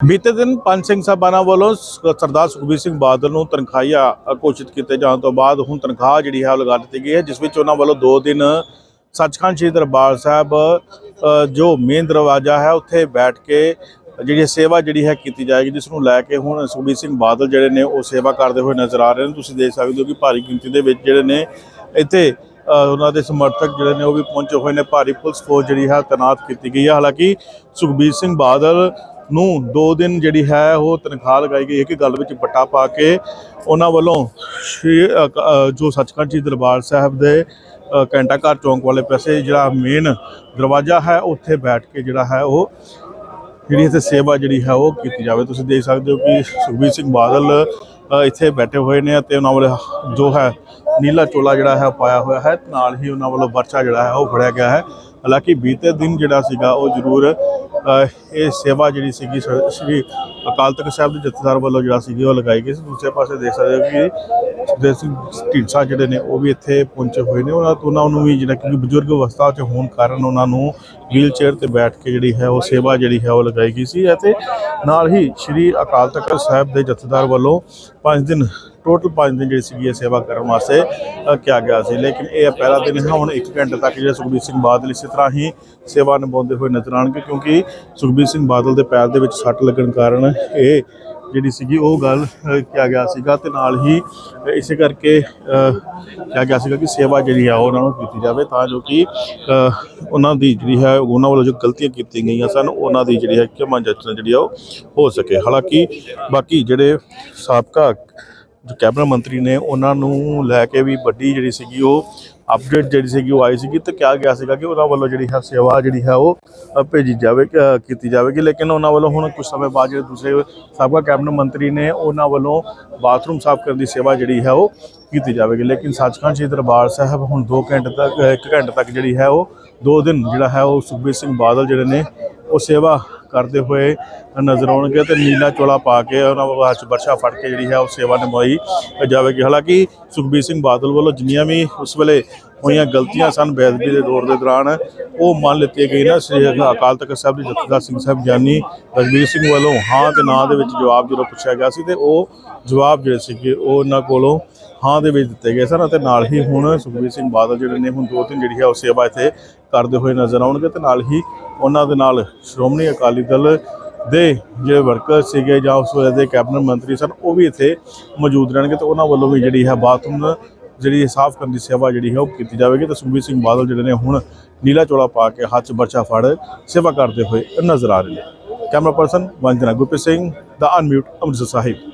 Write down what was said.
ਬੀਤੇ ਦਿਨ ਪੰਜ ਸਿੰਘ ਸਾਹਿਬਾਨਾਂ ਵੱਲੋਂ ਸ- ਸਰਦਾਰ ਸੁਖਬੀਰ ਸਿੰਘ ਬਾਦਲ ਨੂੰ ਤਨਖਾਹੀਆ ਘੋਸ਼ਿਤ ਕੀਤੇ ਜਾਣ ਤੋਂ ਬਾਅਦ ਹੁਣ ਤਨਖਾਹ ਜਿਹੜੀ ਹੈ ਉਹ ਲਗਾ ਦਿੱਤੀ ਗਈ ਹੈ, ਜਿਸ ਵਿੱਚ ਉਹਨਾਂ ਵੱਲੋਂ 2 ਦਿਨ ਸੱਚਖੰਡ ਸ੍ਰੀ ਦਰਬਾਰ ਸਾਹਿਬ ਜੋ ਮੇਨ ਦਰਵਾਜ਼ਾ ਹੈ, ਉੱਥੇ ਬੈਠ ਕੇ ਜਿਹੜੀ ਸੇਵਾ ਜਿਹੜੀ ਹੈ ਕੀਤੀ ਜਾਏਗੀ, ਜਿਸ ਨੂੰ ਲੈ ਕੇ ਹੁਣ ਸੁਖਬੀਰ ਸਿੰਘ ਬਾਦਲ ਜਿਹੜੇ ਨੇ ਉਹ ਸੇਵਾ ਕਰਦੇ ਹੋਏ ਨਜ਼ਰ ਆ ਰਹੇ ਨੇ। ਤੁਸੀਂ ਦੇਖ ਸਕਦੇ ਹੋ ਕਿ ਭਾਰੀ ਗਿਣਤੀ ਦੇ ਵਿੱਚ ਜਿਹੜੇ ਨੇ ਇੱਥੇ ਉਹਨਾਂ ਦੇ ਸਮਰਥਕ ਜਿਹੜੇ ਨੇ ਉਹ ਵੀ ਪਹੁੰਚੇ ਹੋਏ ਨੇ। ਭਾਰੀ ਪੁਲਿਸ ਫੋਰਸ ਜਿਹੜੀ ਹੈ ਤੈਨਾਤ ਕੀਤੀ ਗਈ ਹੈ। ਹਾਲਾਂਕਿ ਸੁਖਬੀਰ ਸਿੰਘ ਬਾਦਲ ਨੂੰ 2 ਦਿਨ ਜਿਹੜੀ ਹੈ ਉਹ ਤਨਖਾਹ ਲਗਾਈ ਗਈ ਇੱਕ ਗੱਲ ਵਿੱਚ ਪੱਟਾ ਪਾ ਕੇ ਉਹਨਾਂ ਵੱਲੋਂ ਸ਼੍ਰੀ ਜੋ ਸੱਚਖੰਡ ਜੀ ਦਰਬਾਰ ਸਾਹਿਬ ਦੇ ਅ, ਘੰਟਾ ਘਰ ਚੌਂਕ ਵਾਲੇ ਪਾਸੇ ਜਿਹੜਾ ਮੇਨ ਦਰਵਾਜ਼ਾ ਹੈ ਉੱਥੇ ਬੈਠ ਕੇ ਜਿਹੜਾ ਹੈ ਉਹ ਜਿਹੜੀ ਇੱਥੇ ਸੇਵਾ ਜਿਹੜੀ ਹੈ ਉਹ ਕੀਤੀ ਜਾਵੇ। ਤੁਸੀਂ ਦੇਖ ਸਕਦੇ ਹੋ ਕਿ ਸੁਖਬੀਰ ਸਿੰਘ ਬਾਦਲ ਇੱਥੇ ਬੈਠੇ ਹੋਏ ਨੇ ਅਤੇ ਉਹਨਾਂ ਵੱਲੋਂ ਜੋ ਹੈ ਨੀਲਾ ਚੋਲਾ ਜਿਹੜਾ ਹੈ ਉਹ ਪਾਇਆ ਹੋਇਆ ਹੈ। ਨਾਲ ਹੀ ਉਹਨਾਂ ਵੱਲੋਂ ਵਰਚਾ ਜਿਹੜਾ ਹੈ ਉਹ ਫੜਿਆ ਗਿਆ ਹੈ। ਹਾਲਾਂਕਿ ਬੀਤੇ ਦਿਨ ਜਿਹੜਾ ਸੀਗਾ ਉਹ ਜ਼ਰੂਰ ਇਹ ਸੇਵਾ ਜਿਹੜੀ ਸੀਗੀ ਸ- ਸ਼੍ਰੀ ਅਕਾਲ ਤਖਤ ਸਾਹਿਬ ਦੇ ਜਥੇਦਾਰ ਵੱਲੋਂ ਜਿਹੜਾ ਸੀਗੀ ਉਹ ਲਗਾਈ ਗਈ ਸੀ। ਦੂਸਰੇ ਪਾਸੇ ਦੇਖ ਸਕਦੇ ਹੋ ਕਿ ਸੁਖਦੇਵ ਸਿੰਘ ਢੀਂਡਸਾ ਜਿਹੜੇ ਨੇ ਉਹ ਵੀ ਇੱਥੇ ਪਹੁੰਚੇ ਹੋਏ ਨੇ। ਉਹਨਾਂ ਤੋਂ, ਉਹਨਾਂ ਨੂੰ ਵੀ ਜਿਹੜਾ ਕਿ ਬਜ਼ੁਰਗ ਅਵਸਥਾ 'ਚ ਹੋਣ ਕਾਰਨ ਉਹਨਾਂ ਨੂੰ ਵੀਲ ਚੇਅਰ ਤੇ ਬੈਠ ਕੇ ਜਿਹੜੀ ਹੈ ਉਹ ਸੇਵਾ ਜਿਹੜੀ ਹੈ ਉਹ ਲਗਾਈ ਗਈ ਸੀ। ਅਤੇ ਨਾਲ ਹੀ ਸ਼੍ਰੀ ਅਕਾਲ ਤਖਤ ਸਾਹਿਬ ਦੇ ਜਥੇਦਾਰ ਵੱਲੋਂ 5 ਦਿਨ ਟੋਟਲ 5 ਦਿਨ ਜਿਹੜੀ ਸੀਗੀ ਇਹ ਸੇਵਾ ਕਰਨ ਵਾਸਤੇ ਕਿਹਾ ਗਿਆ ਸੀ। ਲੇਕਿਨ ਇਹ ਪਹਿਲਾ ਦਿਨ ਹੈ, ਹੁਣ 1 ਘੰਟੇ ਤੱਕ ਜਿਹੜਾ ਸੁਖਬੀਰ ਸਿੰਘ ਬਾਦਲ ਇਸੇ ਤਰ੍ਹਾਂ ਹੀ ਸੇਵਾ ਨਿਭਾਉਂਦੇ ਹੋਏ ਨਜ਼ਰ ਆਉਣਗੇ, ਕਿਉਂਕਿ ਸੁਖਬੀਰ ਸਿੰਘ ਬਾਦਲ ਦੇ ਪੈਰ ਦੇ ਵਿੱਚ ਸੱਟ ਲੱਗਣ ਕਾਰਨ ਇਹ ਜਿਹੜੀ ਸੀਗੀ ਉਹ ਗੱਲ ਕਿਹਾ ਗਿਆ ਸੀਗਾ ਤੇ ਨਾਲ ਹੀ ਇਸੇ ਕਰਕੇ ਕਿਹਾ ਗਿਆ ਸੀਗਾ ਕਿ ਸੇਵਾ ਜਿਹੜੀ ਆ ਉਹ ਉਹਨਾਂ ਨੂੰ ਕੀਤੀ ਜਾਵੇ ਤਾਂ ਜੋ ਕਿ ਉਹਨਾਂ ਦੀ ਜਿਹੜੀ ਹੈ, ਉਹਨਾਂ ਵੱਲੋਂ ਜੋ ਗਲਤੀਆਂ ਕੀਤੀਆਂ ਗਈਆਂ ਸਨ, ਉਹਨਾਂ ਦੀ ਜਿਹੜੀ ਹੈ ਕਿ ਜੱਚਣਾ ਜਿਹੜੀ ਆ ਉਹ ਹੋ ਸਕੇ। ਹਾਲਾਂਕਿ ਬਾਕੀ ਜਿਹੜੇ ਸਾਬਕਾ ਕੈਬਨਿਟ ਮੰਤਰੀ ਨੇ ਉਹਨਾਂ ਨੂੰ ਲੈ ਕੇ ਵੀ ਵੱਡੀ ਜਿਹੜੀ ਸੀਗੀ ਉਹ ਅਪਡੇਟ ਜਿਹੜੀ ਸੀਗੀ ਉਹ ਆਈ ਸੀਗੀ ਤੇ ਕਿਹਾ ਗਿਆ ਸੀਗਾ ਕਿ ਉਹਨਾਂ ਵੱਲੋਂ ਜਿਹੜੀ ਹੈ ਸੇਵਾ ਜਿਹੜੀ ਹੈ ਉਹ ਭੇਜੀ ਜਾਵੇ ਕੀਤੀ ਜਾਵੇਗੀ। ਲੇਕਿਨ ਉਹਨਾਂ ਵੱਲੋਂ ਹੁਣ ਕੁਝ ਸਮੇਂ ਬਾਅਦ ਜਿਹੜੇ ਦੂਸਰੇ ਸਾਬਕਾ ਕੈਬਨਿਟ ਮੰਤਰੀ ਨੇ ਉਹਨਾਂ ਵੱਲੋਂ ਬਾਥਰੂਮ ਸਾਫ਼ ਕਰਨ ਦੀ ਸੇਵਾ ਜਿਹੜੀ ਹੈ ਉਹ ਕੀਤੀ ਜਾਵੇਗੀ। ਲੇਕਿਨ ਸੱਚਖੰਡ ਸ੍ਰੀ ਦਰਬਾਰ ਸਾਹਿਬ ਹੁਣ 2 ਘੰਟੇ ਤੱਕ 1 ਘੰਟੇ ਤੱਕ ਜਿਹੜੀ ਹੈ ਉਹ 2 ਦਿਨ ਜਿਹੜਾ ਹੈ ਉਹ ਸੁਖਬੀਰ ਸਿੰਘ ਬਾਦਲ ਜਿਹੜੇ ਨੇ ਉਹ ਸੇਵਾ ਕਰਦੇ ਹੋਏ ਨਜ਼ਰ ਆਉਣਗੇ ਤੇ ਨੀਲਾ ਚੋਲਾ ਪਾ ਕੇ ਉਹਨਾਂ ਵੱਲੋਂ ਹੱਥ 'ਚ ਫੜ ਕੇ ਜਿਹੜੀ ਹੈ ਉਹ ਸੇਵਾ ਨਿਭਾਈ ਜਾਵੇਗੀ। ਹਾਲਾਂਕਿ ਸੁਖਬੀਰ ਸਿੰਘ ਬਾਦਲ ਵੱਲੋਂ ਜਿੰਨੀਆਂ ਵੀ ਉਸ ਵੇਲੇ ਹੋਈਆਂ ਗਲਤੀਆਂ ਸਨ ਬੇਅਦਬੀ ਦੇ ਦੌਰ ਦੇ ਦੌਰਾਨ। ਉਹ ਮੰਨ ਲਿੱਤੀ ਗਈ ਨਾ, ਸ੍ਰੀ ਅਕਾਲ ਤਖਤ ਸਾਹਿਬ ਦੇ ਜਥੇਦਾਰ ਸਿੰਘ ਸਾਹਿਬ ਗਿਆਨੀ ਰਜਵੀਰ ਸਿੰਘ ਵੱਲੋਂ ਹਾਂ ਤੇ ਨਾ ਦੇ ਵਿੱਚ ਜਵਾਬ ਜਦੋਂ ਪੁੱਛਿਆ ਗਿਆ ਸੀ ਤੇ ਉਹ ਜਵਾਬ ਜਿਹੜੇ ਸੀਗੇ ਉਹ ਉਹਨਾਂ ਕੋਲੋਂ ਹਾਂ ਦੇ ਵਿੱਚ ਦਿੱਤੇ ਗਏ ਸਨ ਅਤੇ ਨਾਲ ਹੀ ਹੁਣ ਸੁਖਬੀਰ ਸਿੰਘ ਬਾਦਲ ਜਿਹੜੇ ਨੇ, ਹੁਣ ਦੋ ਤਿੰਨ ਜਿਹੜੀ ਹੈ ਉਹ ਸੇਵਾ ਇੱਥੇ ਕਰਦੇ ਹੋਏ ਨਜ਼ਰ ਆਉਣਗੇ ਤੇ ਨਾਲ ਹੀ ਉਹਨਾਂ ਦੇ ਨਾਲ ਸ਼੍ਰੋਮਣੀ ਅਕਾਲੀ ਦਲ ਦੇ ਜਿਹੜੇ ਵਰਕਰ ਸੀਗੇ ਜਾਂ ਉਸ ਵੇਲੇ ਦੇ ਕੈਬਨਿਟ ਮੰਤਰੀ ਸਨ, ਉਹ ਵੀ ਇੱਥੇ ਮੌਜੂਦ ਰਹਿਣਗੇ ਤੇ ਉਹਨਾਂ ਵੱਲੋਂ ਵੀ ਜਿਹੜੀ ਹੈ ਬਾਥਰੂਮ ਜਿਹੜੀ ਸਾਫ਼ ਕਰਨ ਦੀ ਸੇਵਾ ਜਿਹੜੀ ਹੈ ਉਹ ਕੀਤੀ ਜਾਵੇਗੀ ਤੇ ਸੁਖਬੀਰ ਸਿੰਘ ਬਾਦਲ ਜਿਹੜੇ ਨੇ ਹੁਣ ਨੀਲਾ ਚੋਲਾ ਪਾ ਕੇ ਹੱਥ 'ਚ ਬਰਛਾ ਫੜ ਸੇਵਾ ਕਰਦੇ ਹੋਏ ਨਜ਼ਰ ਆ ਰਹੇ ਨੇ। ਕੈਮਰਾ ਪਰਸਨ ਵੰਜਨਾ ਗੁਰਪ੍ਰੀਤ ਸਿੰਘ, ਦਾ ਅਨਮਿਊਟ ਅੰਮ੍ਰਿਤਸਰ ਸਾਹਿਬ।